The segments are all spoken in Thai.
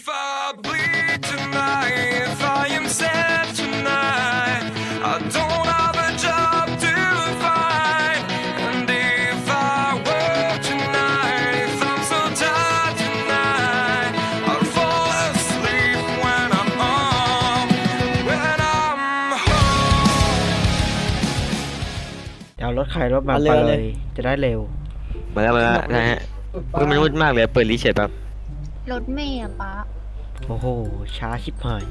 If I bleed tonight, if I am sad tonight, I don't have a job to find. And if I work tonight, if I'm so tired tonight, I'll fall asleep when I'm home, when I'm home. เอารถใครรถมาเอาไปเร็วเลเลยยจะได้เร็ว มาแล้วมาแล้วนะฮะเฮ้ยมันมืดมากเลยเปิดรีเชดแบบ รถเมย์อะป๊าโอ้โห ช้าชิบหาย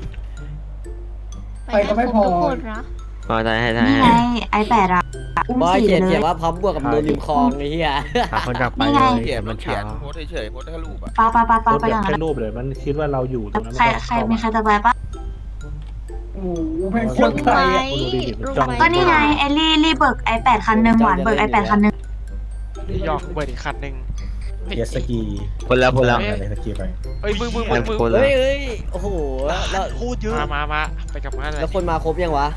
ไปก็ไม่พอ ทุกคนนะพอได้ให้ได้นี่ให้ไงไอแปดอะอุ้มบอยสี่เขียนเลเขียยนว่าพร้อมบวกกับโดนริมคลองไอ้เหี้ยต่างคนต่างไปนี่เลไงยแต่มันช้าโพสเฉยๆโพสแค่รูปอะปาปาปาปาโพสไปต์แบอย่าบงแค่นั้นรูปเลยมันคิดว่าเราอยู่ตรงนั้นใครใครมีใครจะไปปะรู้ไหมรู้ไหมก็นี่ไงไอรี่รี่เบิกไอแปดคันหนึ่งหวานเบิกไอแปดคันหนึ่งยอกเบิร์ดอีกคันหนึ่ง เจตสกีคนแล้วคนแล้วอะไรสกีไปเอ้ยมึงมึงมึงมึงคนแล้วเฮ้ยเฮ้ยโอ้โหแล้วพูดเยอะมามามาไปกับมันเลยแล้วคนมาครบยังวะ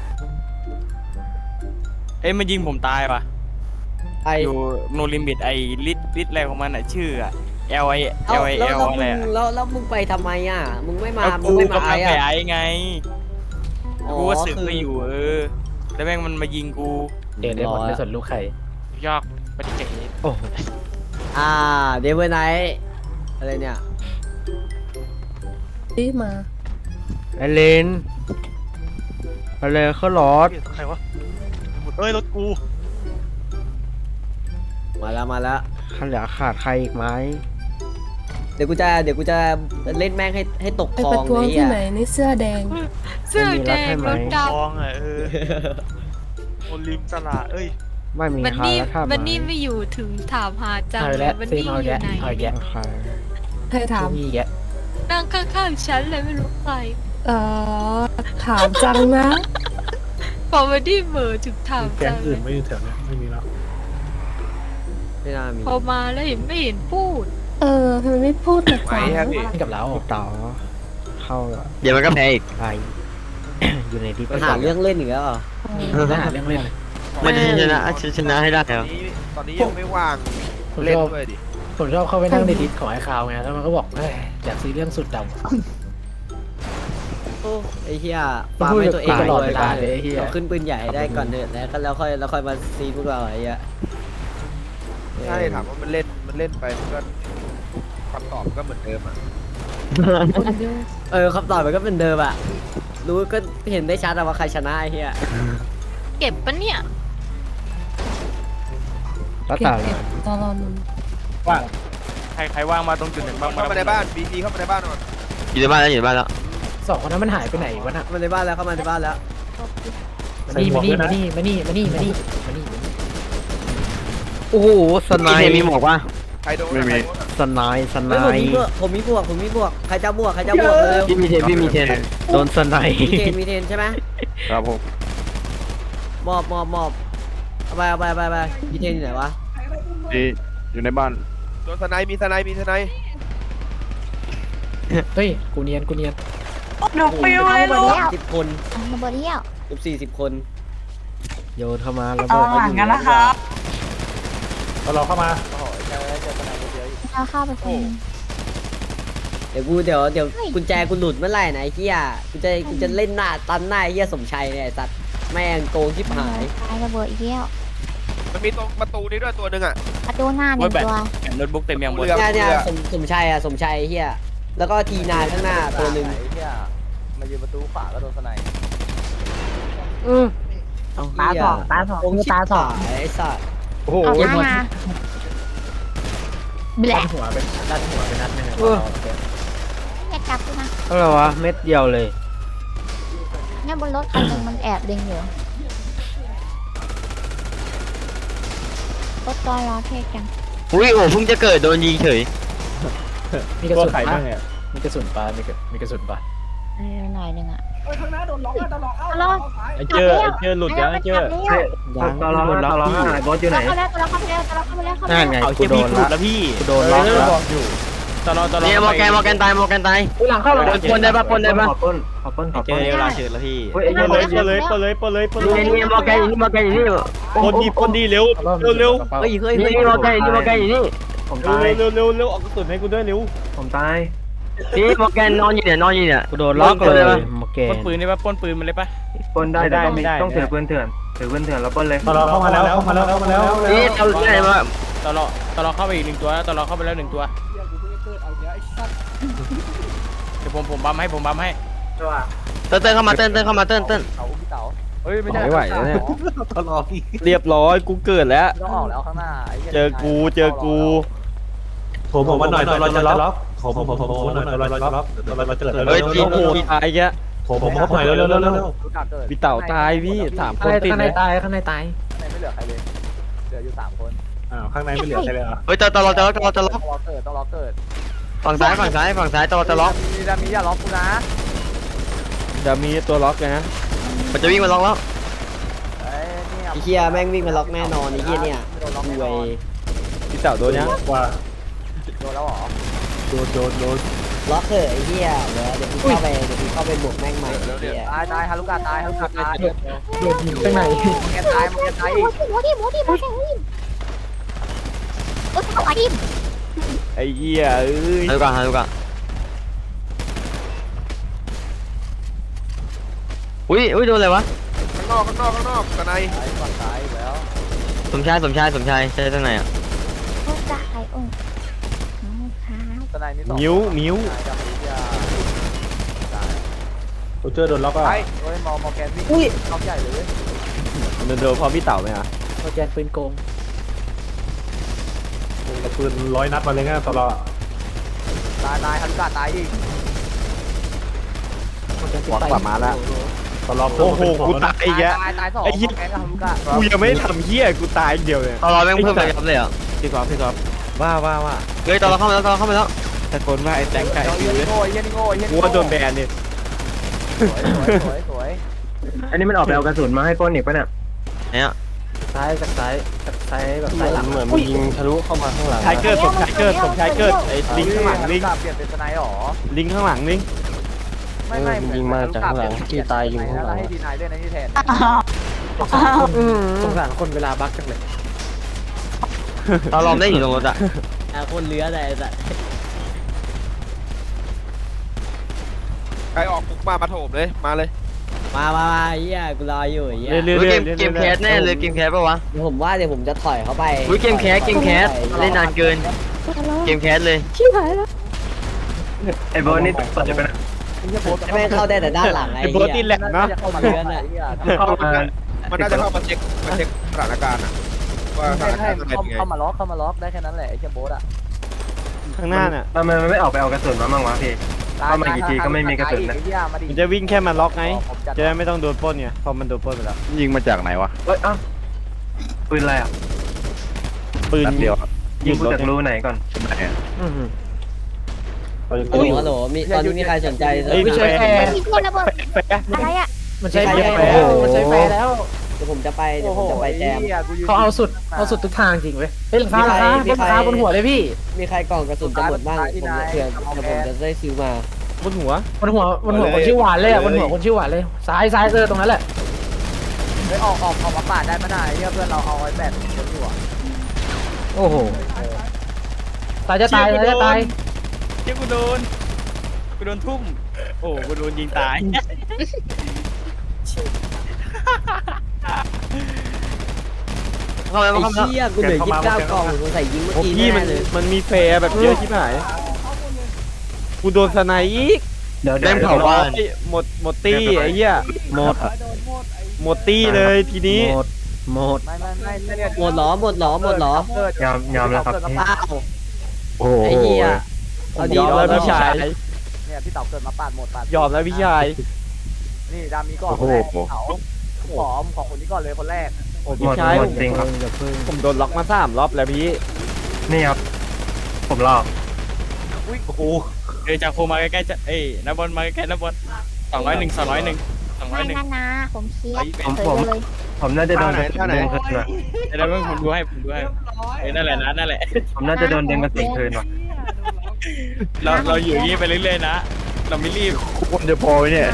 เอ้ยมันยิงผมตายปะไออยู่โนลิมิตไอ้ลิทลิทอะไรของมันอะชื่ออะ L I เอ้า L I แล้ว L แล้วอะไรมึงอะแล้วแล้วมึงไปทำไมอะ มึงไม่มาแล้วมึกูงไม่มากำไอ้ลังไปอะไอ้ไง อ๋อกูก็สึกคือไปอยู่เออ แล้วแม่งมันมายิงกู เดทได้หมดไม่สนลูกใครยอกไม่ได้เก่งโอ้โห อ่าเดวเวอร์ไนท์อะไรเนี่ยไอเลนอะไรเขาหลอดใครวะเอ้ยรถกูมาแล้วมาแล้ว ขันเหลือขาดใครอีกไหมเดี๋ยวกูจะเดี๋ยวกูจะเล่นแม่งให้ให้ตกไปคลอประงท้วงไอ้ที่เหี้ยไหนในเสื้อแดง เสื้อแดงรถดทองอะเออโอลิมตลาดเอ้ย ไม่มีำมันใครนี่แล้วถ้ามันนี่ไม่อยู่ถึงถามหาจังเอาเลแล้ยวมันซีนี่มเอาอแยะยู่ไหนเอาแยะใครใครถามมีแยะนั่งข้างๆฉันเลยไม่รู้ใครเอ่อ ถามจังนะ พอมันนี่เหม่อถึงถามแก๊จังงเลอื่ยนไม่อยู่แถวเนี้ยไม่มีแล้วไม่น่ามีพอมาแล้วเห็นไม่เห็นพูด เออทำไมไม่พูดล่ะไหวจ๊ะครับพี่กับเราต่อเข้าเดี๋ยวมันก็แพ้อีก ไป อยู่ในที่มันหาเรื่องเล่นอีกแล้วเหรอแล้วหาเรื่องเล่นเลย มันจะชนะชนะให้ได้เหรอ ตอนนี้ยังไม่ว่างผมเล่ชนอบด้วยดิ ผมชอบเข้าไปนั่งในดิสของไอ้คาวไงแล้วมันก็บอกเอ้ยอยากซื้อเรื่องสุดดำ โอ้ไอ้เหี้ยมันฟาร์มพูดให้กับตัวเองตลอดเลเวยลาได้เลยไอ้เหี้ย เราขึ้นปืนใหญ่ให้ได้ก่อนเถอะแล้วก็แล้วค่อยแล้วค่อยมาซีพวกเราไอ้เหี้ยใช่ถามว่ามันเล่น มันเล่นไปมันก็คำตอบก็เหมือนเดิมอะเออคำตอบมันก็เป็นเดิมอะรู้ก็เห็นได้ชัดอะว่าใครชนะไอ้เหี้ย เก็บปะเนี่ยแล้วเก็บแต่เก็บตอนรอนุนใครใครว่างมาตรงจุดหนึ่งบ้างเข้ามาในบ้านบีบีเข้ามาในบ้านก่อนอยู่ในบ้านแล้วอยู่ในบ้านแล้วสองคนนั้นมันหายไปไหนวะน่ะมาในบ้านแล้วเข้ามาในบ้านแล้วมานี่มานี่มานี่มานี่มานี่มานี่มานี่โอ้โหสไนมีป์มีหมวกป่ะใครโดนอะใครโดนอะสไนป์สไนเฮ้ยผมมีป์บวกผมมีบวกผมมีบวกใครจะบวกใครจะบวกเร็วพี่มีเทนพี่มีเทนโดนสไนป์มีเทนมีเทนใช่ไหมครับผม มอบมอบมอบเอาไปเอาไปเอาไปเอาไปมีเทนอยู่ไหนวะอยู่ในบ้านโดนสไนป์มีสไนป์มีสไนป์เฮ้ย กูเนียน กูเนียน หนูปิวเลยลูก สิบคนมาบอดี้อะเกือบสี่สิบคนโยนเข้ามาระเอาเบิดหลังกันนะคะเราเราเข้ามาเอาข้าวไปคนเดี๋ยวกูเดี๋ยวเดี๋ยวกุญแจกูหลุดเมื่อไหร่นะไอ้เหี้ยกูจะกูจะเล่นหน้าตันหน้าไอ้เหี้ยสมชัยเนี่ยไอ้สัตว์ แม่งโกงชิบหาย ตายระเบิดอีกแล้วมันมีตรงประตูนี้ด้วยตัวหนึ่งอะประตูหน้าหนึ่งตัวแผ่นโน้ตบุ๊กเต็มยังบนเรือเนี่ยเนี่ยสมสมชัยอะสมชัยไอ้เหี้ยแล้วก็ทีนาข้างหน้าตัวหนึ่งมายืนประตูขวาก็โดนสไนอือตาสองตาสองโกงชิบหายไอ้สัตว์โอ้โหเอาหน้ามาแบดัล็นหัวเป็นดันหัวเป็นนัดหนึงอะแค่จับด้วยนะอะไรวะเม็ดเดียวเลย เนี่ยบนรถคันหนึ่งมันแอบเล็งอยู่ รถตอนรอเทศจัง อุ้ยโอ้เพิ่งจะเกิดโดนยิงเฉย มีกระสุนปะมีกระสุนปะมีกระมีกระสุนปะเออหน่อยหนึ่งอะไอ้เจอไอ้เจอหลุดยังไอ้เจอยังตลอดตลอดหายบอสอยู่ไหน เข้าแล้วตัวเราเข้าไปแล้วตัวเราเข้าไปแล้วเข้าไปนั่แล้วนไงเอากูเชี่ยโดพี่นหลุดละแล้วพี่กูโดนล็อกแล้ว ตลอดตลอดเนี่ยมอร์แกนมอร์แกนตายมอร์แกนตายหลังเข้าหลังโดนปนได้ปะปนได้ปะ ขอปล้นขอปล้นขอเจปล้อนเวลาเฉิดแล้วพี่เฮ้ยไอ้เปิเหี้ยดเลยเปิดเลยเปิดเลยเปิดเลยเปิดเลยนี่นี่มอร์แกนอยู่นี่มอร์แกนอยู่นี่ปนดีปนดีเร็วเร็วเร็วเฮ้ยเฮ้ยนี่เฮ้ยนี่มอร์แกนอยู่นี่มอร์แกนอยู่นี่ผมเร็วตายเร็วเร็วเร็วออกกระสุนให้กูด้วยเร็วผมตายนี่โมแกนนอนอยู่เนี่ยนอนอยู่เนี่ยกูโดนล็อกเลยโอเคปล้นปืนได้ปะปล้นปืนมันเลยปะปนได้ได้ไม่ได้ต้องถือปืนเถื่อนถือปืนเถื่อนแล้วปนเลยตลอดเข้ามาแล้วเข้ามาแล้วเข้ามาแล้วนี่เราได้มาตลอดตลอดเข้าไปอีกหนึ่งตัวแล้วตลอดเข้าไปแล้วหนึ่งตัว เดี๋ยวผมผมบัมให้ผมบัมให้เต้นเต้นเข้ามาเต้นเต้นเข้ามาเต้นเต้นเฮ้ยไม่ได้ไม่ไหวแล้วเนี่ยเรียบร้อยกูเกิดแล้ว ต้องออกแล้วข้างหน้าเจอกูเจอกูผมผมมาหน่อยตลอดจะล็อกผมผมผมผมหน่อยตลอดจะล็อกตลอดจะเกิดเฮ้ยพี่โหดตายแกผมผมพบหน่อยเร็วเร็วเร็วเร็วพี่เต่าตายพี่สามคข้างนในติดข้างในเลยตายข้างในตายไม่เหลือใครเลยเหลืออยู่สามคนอ้าวข้างในไม่เหลือใครเลยอะเฮ้ยตลอดตลอดตลอดตลอดต้องล็อกเกิดต้องล็อกเกิด ฝั่งซ้ายฝั่งซ้ายฝั่งซ้ายตลอดตลอดมีดามีอย่าล็อกกูนะเดี๋ยวมีตัวล็อกเลยนะมันจะวิ่งมาล็อกแล้วไอ้นี่ไอ้เฮียแม่งวิ่งมาล็อกแน่นอนไอ้เฮียเนี่ยโดนล็อกรแน่วนอยนพี่เต่าโดนยังว่าโดนแล้วเหรอโดนโดนโดนล็อกเถอะไอ้เฮียเดี๋ยวเดี๋ยวกูเข้าไปเดี๋ยวกูเข้าไปบวกแม่งใหม่ไอ้เฮียตายตายฮารุกาตายฮารุกาตายโดนยิงข้างในแกตายมึงแกตายอีกหมูที่หมูที่ หมูที่หมูที่เออเข้าไปดิไอ้เหี้ยเอ้ยฮารุกะฮารุกะอุ้ยอุ้ยโดนอะไรวะ ข้างนอกข้างนอกข้างนอกตะไนตายก่อนตายแล้วสมชายสมชายสมชายใช่ข้างในอะโอ้ตายโอ้ครับตะไนนี่สองมิ้วมิ้วตายกับวิทยาโรเจอร์โดนล็อกอะไปเฮ้ยมอมอแกนวิ่งล็อกใหญ่เลยโดนโดนพอพี่เต่าไหมอะโรเจอร์ปืนโกง ปืนร้อยนัดมาเลยงั้นตลอดตายตายฮารุกาตายอีกหวังกว่ามาแล้วตลอดโอ้โหกูตายอีกแล้วตายตายสองไอ้เหี้ยแกนกับฮารุกากูยังไม่ทำเหี้ยกูตายอย่างเดียวเลยตลอดแม่งเพิ่มระยะเลยอะพี่กอล์ฟพี่กอล์ฟว่าว่าว่าเฮ้ยตลอดเข้ามาแล้วตลอดเข้ามาแล้วตะโกนว่าไอ้แตงไก่เฮีคืยอนี่โง่เฮียนี่โง่เฮียกูนี่โง่ว่าโดนแบนเนี่ยสวยสวยสวยสวยอันนี้มันออกไปเอากระสุนมาให้ปนอีกปะเนี่ยเนี่ย ซ้ายจากซ้ายจากซ้ายแบบซ้ายหลังเหมือนมันยิงทะลุเข้ามาข้างหลังชายเกิดผมชายเกิดผมชายเกิดไอ้ลิงข้างหลังลิงเปลี่ยนเป็นสไนหรอ ลิงข้างหลังลิงไม่ไม่มันยิงมาจากข้างหลังที่ตายอยู่ข้างหลังให้ดีนายเล่นในที่แทนสงสารคนเวลาบักจังเลยตลอดได้อยู่ตรงรถอะอะคนเหลือแต่ไอ้สัสใครออกปุ๊บมามาโถมเลย มาเลย มามามาไอ้เฮียกูรออยู่ไอ้เฮียเรื่อยเฮ้ยๆเกมเกมแคสแน่เลยเกมแคสปะวะเดี๋ยวผมว่าเดี๋ยวผมจะถอยเข้าไปอุ้ยเกมแคสเกมแคสเล่นนานเกิน เกมแคสเลยชิบหายแล้วไอ้โบนี่เปิดไปนะแม่งเข้าได้แต่ด้านหลังไอ้ไอ้โบเฮีทที่ยแหลกเนาะเข้ามาเลือนอะเข้ามามันน่าจะเข้ามาเช็คมาเช็คสถานการณ์อะว่าสถานให้การณ์เป็นยังไงเข้ามาล็อกเข้ามาล็อกได้แค่นั้นแหละไอ้เจ้าโบ๊ทอะข้างหน้าน่ะทำไมมันไม่ออกไปเอากระสุนมาบ้างวะพี่ เข้ามากี่ทีก็ไม่มีกระสุนนะ มันจะวิ่งแค่มาล็อกไง จะได้ไม่ต้องโดนปล้นไงพอมันโดนปล้นไปแล้วยิงมาจากไหนวะเฮ้ยอ้าวปืนอะไรอะ ปืนเดียวยิงกูจากรูไหนก่อนฮัลโหลฮัลโหลมีตอนนี้มีใครสนใจเอ้ยไม่ใช่ แฟร์ มีคนระเบิดแฟร์อะไรอะ มันใช้แฟร์แล้วมันใช้แฟร์แล้วเดี๋ยวผมจะไปเดี๋ยวผมจะไปแจม เขาเอาสุดเอาสุดทุกทางจริงเว้ยเฮ้ยราคาราคามีบนใครราคาบนหัวเลยพี่มีใครกล่องกระสุนจะหมดบ้างผมจะเผื่อเดี๋ยวผมจะได้ซื้อมาบนหัวบนหัวบนหัวคนชื่อหวานเลยอะบนหัวคนชื่อหวานเลยซ้ายซ้ายเออตรงนั้นแหละไม่ออกออกออกมาปาดได้ไม่ได้เพื่อนเราเอาไว้แบบคนอยู่อะโอ้โหตายจะตายตายจะตายเจ้ากูโดนกูโดนทุ่ม โอ้กูโดนยิงตาย เข้ามาไอ้เข้ามาเชี่ยกูเหลือยี่สิบเก้ากล่องกูใส่ยิงเมื่อโอ้กี้พี่แน่มันเลยมันมีแฟร์แบบเยอะชิบหายกูโดนสไนอีกเดี๋ยวแม่งเผาบ้านหมดหมดตี้ไอ้เหี้ยหมดหมดตี้เลยทีนี้หมดหมดไม่ไม่ไม่ไม่เนี่ยหมดเหรอหมดเหรอหมดเหรอยอมยอมแล้วครับเกิดมาพี่ปาดโอ้โหไอ้เหี้ยผเอามดียอมแล้วพี่ชายเนี่ยพี่เต่าเกิดมาปาดหมดปาดยอมแล้วพี่ชายนี่ดามีก่อนแรกเขาหอมของคนนี้ก่อนเลยคนแรกโอ้หมพี่ดชายหมผดมจริงครับผมโดนล็อกมาสามรอบแล้วพี่นี่ครับ ผมรอโอ้โหเดี๋ยวจากโคมาใกล้ๆจะเอ้ยนับบอลมาใกล้ๆนับบอลสองร้อยหนึ่งสองร้อยหนึ่งสองร้อไม่ยหนึ่งนะนะผมเครียดผมเคผมยเลย ผมน่าจะโดนกระสุนดึงคืนว่ะเดี๋ยวผมดูให้ผมดูให้เอ้ยนั่นแหละนะนั่นแหละ ผมน่าจะโดนดึงกระสุนคืนว่ะเราเราอยู่อย่างนี้ไปเรื่อยๆนะ เราไม่รีบคนจะพอเนี่ย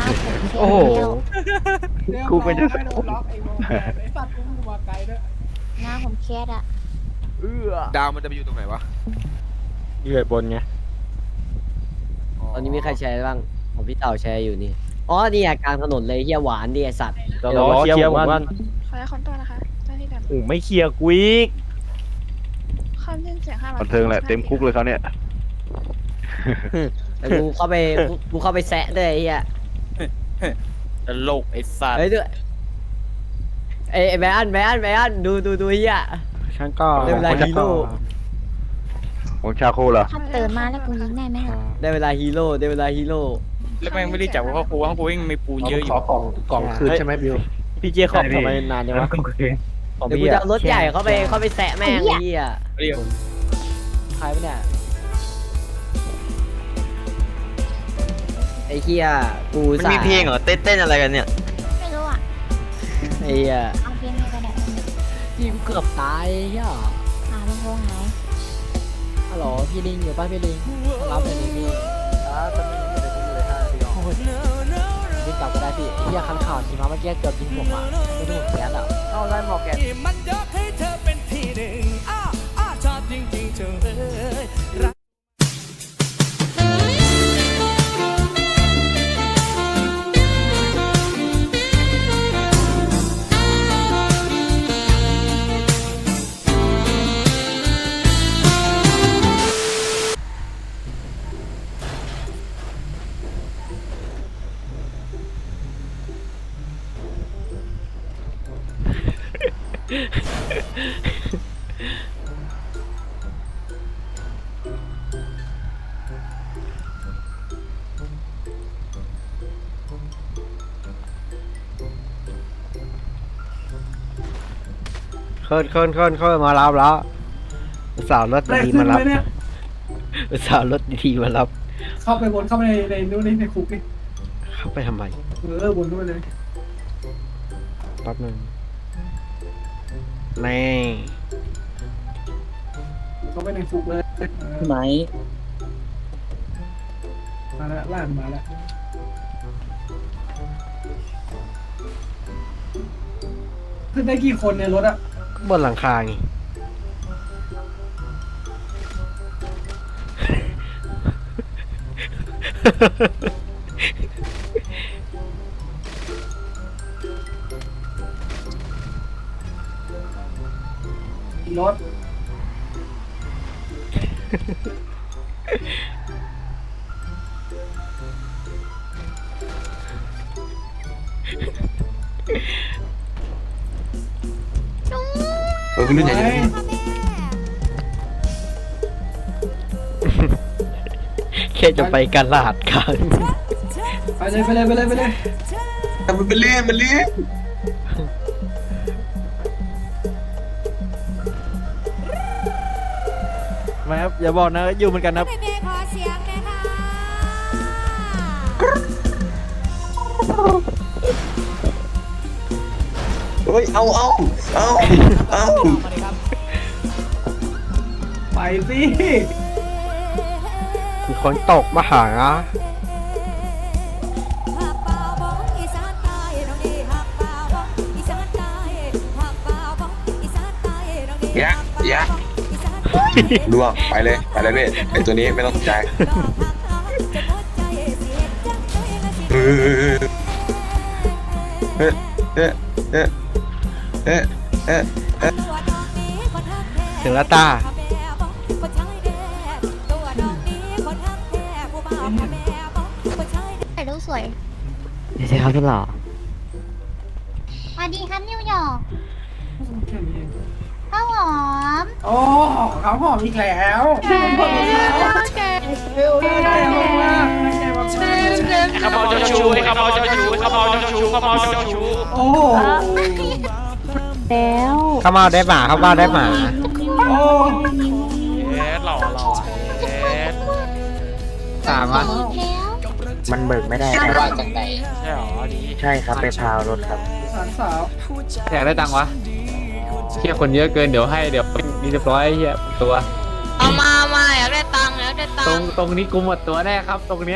โอ้โห กูเป็นจะหน้าผมเครียดอะเอื้อดาวมันจะไปอยู่ตรงไหนวะอยู่บนไงอนนี้มีใครแชร์บ้างของพี่เต่าแชร์อยู่นี่ อ๋อ นี่อะกลางถนนเลยเฮียหวานดิไอสัตว์เดี๋ยวรอเคลียร์ผมก่อนขอให้คนตัวนะคะเจ้าที่กันโอ้ไม่เคลียร์กูอีกคำเล่นเสียงห้าร้อยบันเทิงแหละเต็มคุกเลยเขาเนี่ย แต่กูเข้าไปกูกูเข้าไปแซะด้วยไอ้เฮียตลกไอ้สัตว์เฮ้ยด้วยไอ้ไอ้แบอันแบอันแบอันดูดูดูเฮียฉันก็เวลาฮีโร่ ของชาโคเหรอถ้าตื่นมาแล้วกูยิงแน่ไหมอ่าได้เวลาฮีโร่ได้เวลาฮีโร่แล้วแม่งไม่ได้จับว่ากูว่ากูยังมีปูนเยอะอยู่ขอกล่องกล่องคืนใช่ไหมบิวพี่เจคอบทำไมนานเนี่ยวะของเดี๋ยวกูพี่จะอะเอารถใหญ่เข้าไปเข้าไปแซะแม่งไอ้เฮียเรียก ใครปะเนี่ย ไอ้เฮียกูมันมีเพลงเหรอเต้นเต้นอะไรกันเนี่ย ไม่รู้อะ ไอ้เฮียเอาเพลงให้ก็ได้พี่กูเกือบตายไอ้เฮียหาลำโพงหายฮัลโหลพี่ลิงอยู่ป่ะพี่ลิงรับเลยดิพี่วิ่งกลับก็ได้พี่เฮียคันข่าวทีมาเมื่อกี้เกือบยิงผมอะไม่ถูกแขนอะเข้าได้หมอกแกมันยกให้เธอเป็นที่หนึ่ง เคลื่อนเคลื่อนเคลื่อนเคลื่อนมารับแล้วอุตสาวรถดีๆมารับอุตสาวรถดีๆมารับ เข้าไปวนเข้าไปในในนู้นนี่ในคุกนี่เข้าไปทำไม เออวนเข้าไปเลย แป๊บนึง แน่เข้าไปในคุกเลยไหนมาแล้วล่านมาแล้วขึ้นได้กี่คนในรถอะบนหลังคาไง รถ เออคุณเล่นใหญ่แค่จะไปกาลาดกัน ไปเลยไปเลยไปเลยไปเลยมันเป็นเล่นมันเล่น มาครับอย่าบอกนะอยู่เหมือนกันครับเฮ้ย เอาเอาเอาเอาไปสิ มีคนตกมาหา ล่วงไปเลยไปเลยเว้ยไอตัวนี้ไม่ต้องสนใจเออเอ๊ะเอ๊ะเอ๊ะเอ๊ะเอ๊ะเอ๊ะถึงแล้วตาถ่ายรูปสวยไม่ใช่ครับพี่หล่อสวัสดีครับนิวยอร์ก อมโอ้เขาหอมอีกแล้วแกแกเร็วเลยแกมากแกมากข้าวเมาเจ้าชู้ข้าวเมาเจ้าชู้ข้าวเมาเจ้าชู้ข้าวเมาเจ้าชู้โอ้โหแล้วเข้ามาได้หมาเข้ามาได้หมาโอ้เอ๊ะหล่อหล่อเอ๊ะตามวะแล้วมันเบิกไม่ได้ครับใช่หรอดีใช่ครับไปพาวรถครับสารสาวอยากได้ตังค์วะ เฮียคนเยอะเกินเดี๋ยวให้เดี๋ยวนี่เรียบร้อยเฮียตัว เอามามาอยากได้ตังค์อยากได้ตัตรงงค์ตรงนี้กูหมดตัวแน่ครับ ตรงเนี้ย